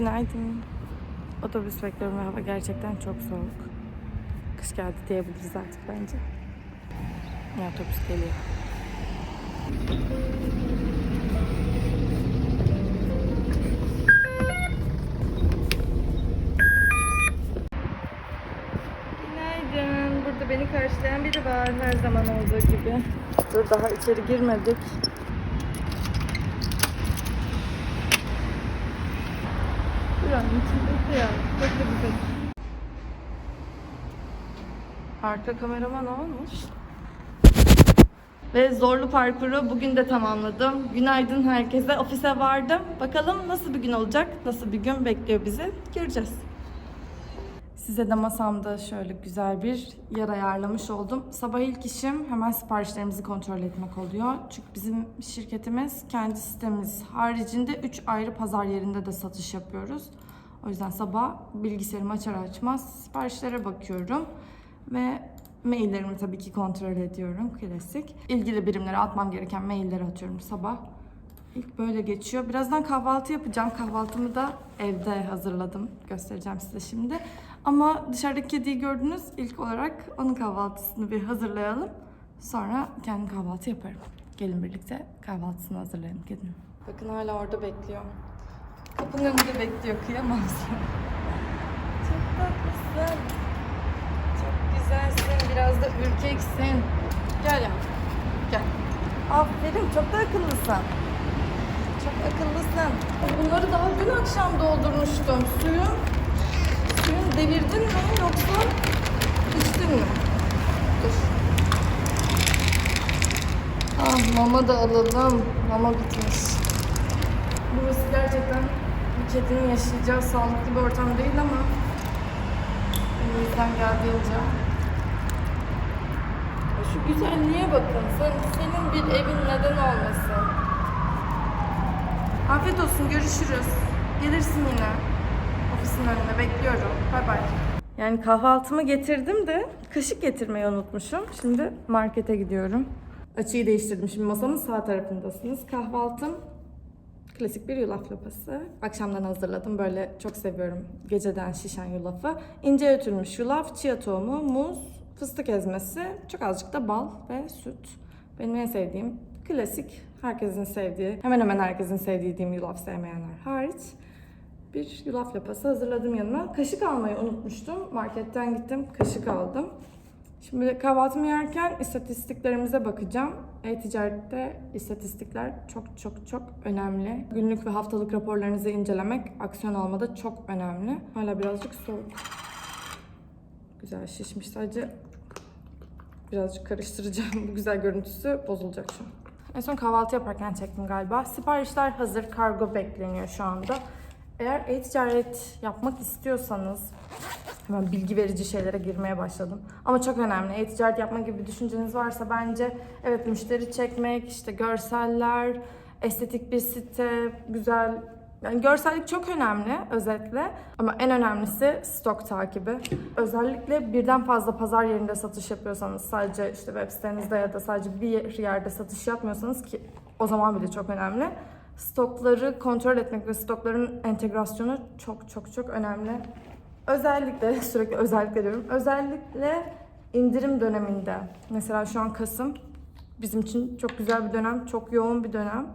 Günaydın. Otobüs bekliyorum ve hava gerçekten çok soğuk. Kış geldi diyebiliriz artık bence. Ya otobüs geliyor. Günaydın. Burada beni karşılayan biri var her zaman olduğu gibi. Dur daha içeri girmedik. Buranın içindeki ya. Bekle bir dakika. Arka kameraman olmuş. Ve zorlu parkuru bugün de tamamladım. Günaydın herkese. Ofise vardım. Bakalım nasıl bir gün olacak? Nasıl bir gün bekliyor bizi? Göreceğiz. Size de masamda şöyle güzel bir yer ayarlamış oldum. Sabah ilk işim hemen siparişlerimizi kontrol etmek oluyor. Çünkü bizim şirketimiz kendi sistemimiz haricinde 3 ayrı pazar yerinde de satış yapıyoruz. O yüzden sabah bilgisayarımı açar açmaz siparişlere bakıyorum. Ve maillerimi tabii ki kontrol ediyorum. Klasik. İlgili birimlere atmam gereken mailleri atıyorum sabah. İlk böyle geçiyor. Birazdan kahvaltı yapacağım. Kahvaltımı da evde hazırladım. Göstereceğim size şimdi. Ama dışarıdaki kediyi gördünüz. İlk olarak onun kahvaltısını bir hazırlayalım. Sonra kendim kahvaltı yaparım. Gelin birlikte kahvaltısını hazırlayalım kedinin. Bakın hala orada bekliyor. Kapının önünde bekliyor. Kıyamam. Çok tatlısın. Çok güzelsin. Biraz da ürkeksin. Gel ya. Gel. Aferin. Çok da akıllısın. Çok akıllısın. Bunları daha dün akşam doldurmuştum. Suyun, suyun devirdin mi yoksa içtin mi? Dur. Ah mama da alalım. Mama bitmiş. Burası gerçekten bir kedinin yaşayacağı sağlıklı bir ortam değil ama elimizden geldiğince. Şu güzelliğe bakın. Sen, senin bir evin neden olmasın? Afiyet olsun, görüşürüz. Gelirsin yine. Ofisin önüne bekliyorum. Bay bay. Yani kahvaltımı getirdim de kaşık getirmeyi unutmuşum. Şimdi markete gidiyorum. Açıyı değiştirdim. Şimdi masamın sağ tarafındasınız. Kahvaltım klasik bir yulaf lapası. Akşamdan hazırladım. Böyle çok seviyorum geceden şişen yulafı. İnce ötülmüş yulaf, chia tohumu, muz, fıstık ezmesi, çok azıcık da bal ve süt. Benim en sevdiğim klasik, herkesin sevdiği, hemen hemen herkesin sevdiği diyeyim yulaf sevmeyenler hariç bir yulaf lapası hazırladım yanıma. Kaşık almayı unutmuştum. Marketten gittim, kaşık aldım. Şimdi kahvaltımı yerken istatistiklerimize bakacağım. E-ticarette istatistikler çok çok çok önemli. Günlük ve haftalık raporlarınızı incelemek aksiyon almada çok önemli. Hala birazcık soğuk. Güzel şişmiş sadece birazcık karıştıracağım. Bu güzel görüntüsü bozulacak şu an. En son kahvaltı yaparken çektim galiba. Siparişler hazır, kargo bekleniyor şu anda. Eğer e-ticaret yapmak istiyorsanız hemen bilgi verici şeylere girmeye başladım. Ama çok önemli. E-ticaret yapma gibi bir düşünceniz varsa bence evet müşteri çekmek, işte görseller, estetik bir site, güzel yani görsellik çok önemli özetle ama en önemlisi stok takibi. Özellikle birden fazla pazar yerinde satış yapıyorsanız sadece işte web sitenizde ya da sadece bir yerde satış yapmıyorsanız ki o zaman bile çok önemli. Stokları kontrol etmek ve stokların entegrasyonu çok çok çok önemli. Özellikle sürekli özellikle diyorum. Özellikle indirim döneminde. Mesela şu an Kasım bizim için çok güzel bir dönem, çok yoğun bir dönem.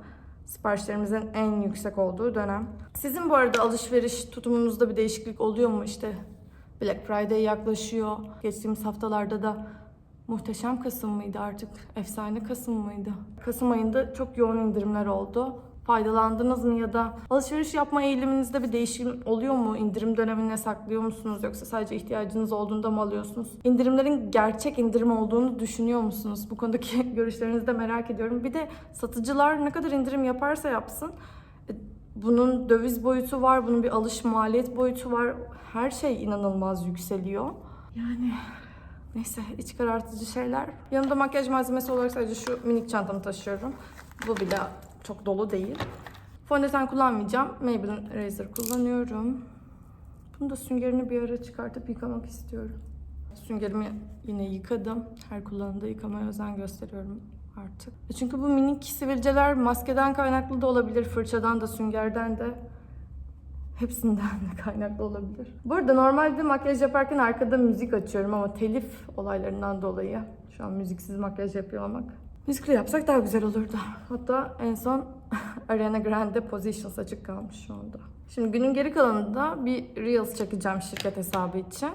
Siparişlerimizin en yüksek olduğu dönem. Sizin bu arada alışveriş tutumunuzda bir değişiklik oluyor mu? İşte Black Friday yaklaşıyor. Geçtiğimiz haftalarda da muhteşem Kasım mıydı artık? Efsane Kasım mıydı? Kasım ayında çok yoğun indirimler oldu. Faydalandınız mı ya da alışveriş yapma eğiliminizde bir değişim oluyor mu? İndirim dönemine saklıyor musunuz yoksa sadece ihtiyacınız olduğunda mı alıyorsunuz? İndirimlerin gerçek indirim olduğunu düşünüyor musunuz? Bu konudaki görüşlerinizi de merak ediyorum. Bir de satıcılar ne kadar indirim yaparsa yapsın e, bunun döviz boyutu var, bunun bir alış maliyet boyutu var. Her şey inanılmaz yükseliyor. Yani neyse iç karartıcı şeyler. Yanımda makyaj malzemesi olarak sadece şu minik çantamı taşıyorum. Bu bile çok dolu değil. Fondöten kullanmayacağım. Maybelline Razor kullanıyorum. Bunu da süngerini bir ara çıkartıp yıkamak istiyorum. Süngerimi yine yıkadım. Her kullanımda yıkamaya özen gösteriyorum artık. E Çünkü bu minik sivilceler maskeden kaynaklı da olabilir, fırçadan da, süngerden de. Hepsinden de kaynaklı olabilir. Bu arada normalde makyaj yaparken arkada müzik açıyorum ama telif olaylarından dolayı şu an müziksiz makyaj yapıyor olmak. Müzikle yapsak daha güzel olurdu. Hatta en son Ariana Grande Positions açık kalmış şu anda. Şimdi günün geri kalanında bir Reels çekeceğim şirket hesabı için.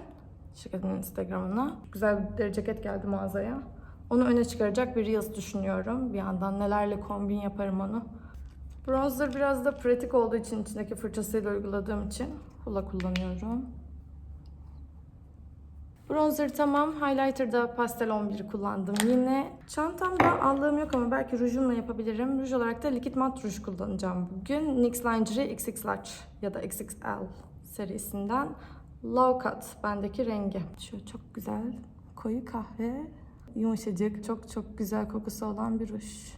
Şirketin Instagram'ına. Güzel bir deri ceket geldi mağazaya. Onu öne çıkaracak bir Reels düşünüyorum. Bir yandan nelerle kombin yaparım onu. Bronzer biraz da pratik olduğu için içindeki fırçasıyla uyguladığım için hula kullanıyorum. Bronzer tamam. Highlighter'da pastel 11'i kullandım yine. Çantamda allığım yok ama belki rujumla yapabilirim. Ruj olarak da likit mat ruj kullanacağım bugün. NYX Lingerie XX Large ya da XXL serisinden. Low Cut bendeki rengi. Şu çok güzel koyu kahve. Yumuşacık, çok çok güzel kokusu olan bir ruj.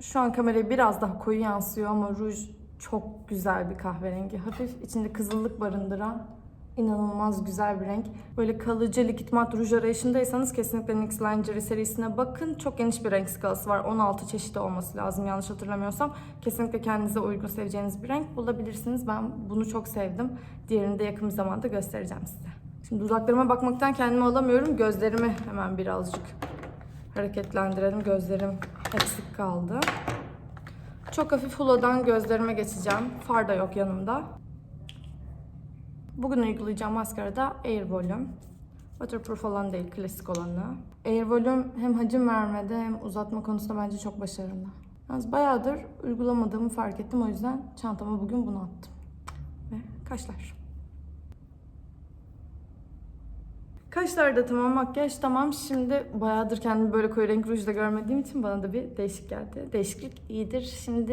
Şu an kameraya biraz daha koyu yansıyor ama ruj çok güzel bir kahverengi. Hafif içinde kızıllık barındıran inanılmaz güzel bir renk. Böyle kalıcı likit mat ruj arayışındaysanız kesinlikle NYX Lingerie serisine bakın. Çok geniş bir renk skalası var. 16 çeşidi olması lazım yanlış hatırlamıyorsam. Kesinlikle kendinize uygun seveceğiniz bir renk bulabilirsiniz. Ben bunu çok sevdim. Diğerini de yakın bir zamanda göstereceğim size. Şimdi dudaklarıma bakmaktan kendimi alamıyorum. Gözlerimi hemen birazcık hareketlendirelim. Gözlerim eksik kaldı. Çok hafif huladan gözlerime geçeceğim. Far da yok yanımda. Bugün uygulayacağım maskara da Air Volume. Waterproof olan değil, klasik olanı. Air Volume hem hacim vermede hem uzatma konusunda bence çok başarılı. Yalnız bayağıdır uygulamadığımı fark ettim. O yüzden çantama bugün bunu attım. Ve kaşlar. Kaşlar da tamam, makyaj tamam. Şimdi bayağıdır kendimi böyle koyu renk rujla görmediğim için bana da bir değişik geldi. Değişiklik iyidir. Şimdi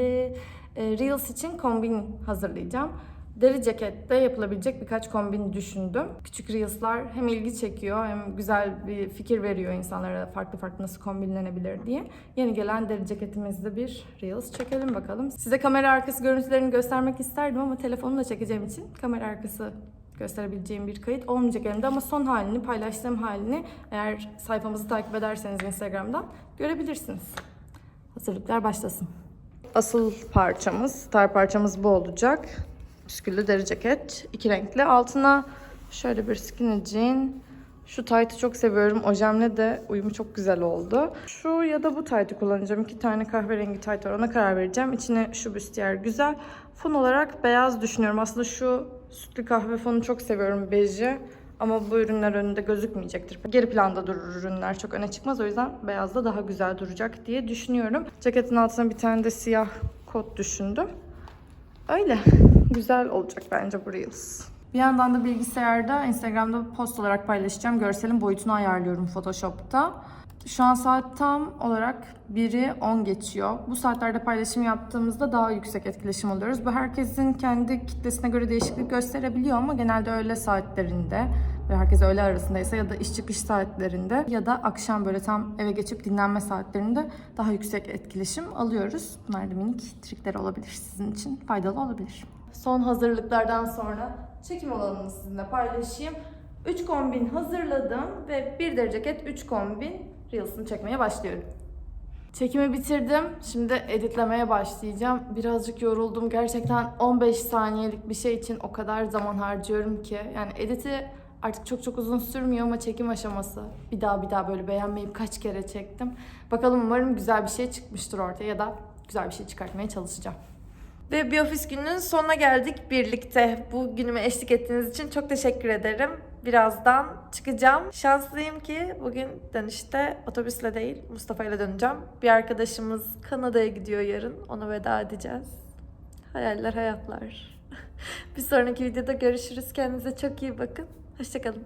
e, Reels için kombin hazırlayacağım. Deri cekette yapılabilecek birkaç kombin düşündüm. Küçük Reels'lar hem ilgi çekiyor hem güzel bir fikir veriyor insanlara farklı farklı nasıl kombinlenebilir diye. Yeni gelen deri ceketimizde bir Reels çekelim bakalım. Size kamera arkası görüntülerini göstermek isterdim ama telefonumla çekeceğim için kamera arkası gösterebileceğim bir kayıt olmayacak elimde ama son halini, paylaştığım halini eğer sayfamızı takip ederseniz Instagram'dan görebilirsiniz. Hazırlıklar başlasın. Asıl parçamız, star parçamız bu olacak. Püsküllü deri ceket. iki renkli. Altına şöyle bir skinny jean. Şu taytı çok seviyorum. Ojemle de uyumu çok güzel oldu. Şu ya da bu taytı kullanacağım. İki tane kahverengi tayt var. Ona karar vereceğim. İçine şu büstiyer güzel. Fon olarak beyaz düşünüyorum. Aslında şu sütlü kahve fonu çok seviyorum. Beji. Ama bu ürünler önünde gözükmeyecektir. Geri planda durur ürünler. Çok öne çıkmaz. O yüzden beyazda daha güzel duracak diye düşünüyorum. Ceketin altına bir tane de siyah kot düşündüm. Öyle. Güzel olacak bence bu Reels. Bir yandan da bilgisayarda Instagram'da post olarak paylaşacağım. Görselin boyutunu ayarlıyorum Photoshop'ta. Şu an saat tam olarak 1'i 10 geçiyor. Bu saatlerde paylaşım yaptığımızda daha yüksek etkileşim alıyoruz. Bu herkesin kendi kitlesine göre değişiklik gösterebiliyor ama genelde öğle saatlerinde ve herkes öğle arasındaysa ya da iş çıkış saatlerinde ya da akşam böyle tam eve geçip dinlenme saatlerinde daha yüksek etkileşim alıyoruz. Bunlar da minik trikler olabilir sizin için. Faydalı olabilir. Son hazırlıklardan sonra çekim alanını sizinle paylaşayım. 3 kombin hazırladım ve bir deri ceket 3 kombin Reels'ını çekmeye başlıyorum. Çekimi bitirdim. Şimdi editlemeye başlayacağım. Birazcık yoruldum. Gerçekten 15 saniyelik bir şey için o kadar zaman harcıyorum ki. Yani editi artık çok çok uzun sürmüyor ama çekim aşaması. Bir daha bir daha böyle beğenmeyip kaç kere çektim. Bakalım umarım güzel bir şey çıkmıştır ortaya ya da güzel bir şey çıkartmaya çalışacağım. Ve bir ofis gününün sonuna geldik birlikte. Bu günüme eşlik ettiğiniz için çok teşekkür ederim. Birazdan çıkacağım. Şanslıyım ki bugün dönüşte otobüsle değil Mustafa ile döneceğim. Bir arkadaşımız Kanada'ya gidiyor yarın. Ona veda edeceğiz. Hayaller hayatlar. bir sonraki videoda görüşürüz. Kendinize çok iyi bakın. Hoşçakalın.